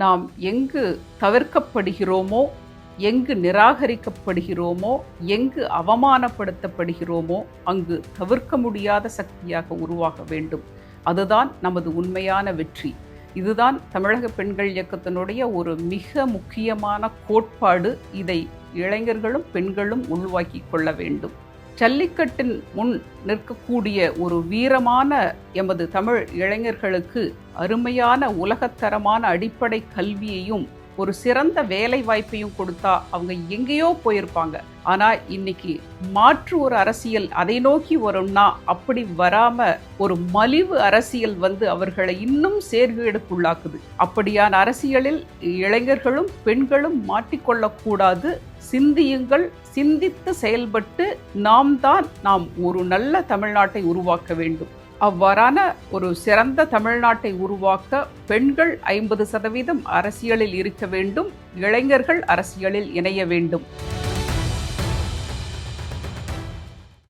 நாம் எங்கு தவிர்க்கப்படுகிறோமோ எங்கு நிராகரிக்கப்படுகிறோமோ எங்கு அவமானப்படுத்தப்படுகிறோமோ அங்கு தவிர்க்க முடியாத சக்தியாக உருவாக வேண்டும். அதுதான் நமது உண்மையான வெற்றி. இதுதான் தமிழக பெண்கள் இயக்கத்தினுடைய ஒரு மிக முக்கியமான கோட்பாடு. இதை இளைஞர்களும் பெண்களும் உள்வாக்கி கொள்ள வேண்டும். ஜல்லிக்கட்டின் முன் நிற்கக்கூடிய ஒரு வீரமான எமது தமிழ் இளைஞர்களுக்கு அருமையான உலகத்தரமான அடிப்படை கல்வியையும் ஒரு சிறந்த வேலை வாய்ப்பையும் கொடுத்தா அவங்க எங்கேயோ போயிருப்பாங்க. ஆனா இன்னைக்கு மாற்று ஒரு அரசியல் அதை நோக்கி வரும்னா அப்படி வராம ஒரு மலிவு அரசியல் வந்து அவர்களை இன்னும் சேர்கேடுக்குள்ளாக்குது அப்படியான அரசியலில் இளைஞர்களும் பெண்களும் மாட்டிக்கொள்ளக்கூடாது. சிந்தியுங்கள் சிந்தித்து செயல்பட்டு நாம் தான் நாம் ஒரு நல்ல தமிழ்நாட்டை உருவாக்க வேண்டும். அவ்வாறான ஒரு சிறந்த தமிழ்நாட்டை உருவாக்க பெண்கள் ஐம்பது சதவீதம் அரசியலில் இருக்க வேண்டும் இளைஞர்கள் அரசியலில் இணைய வேண்டும்.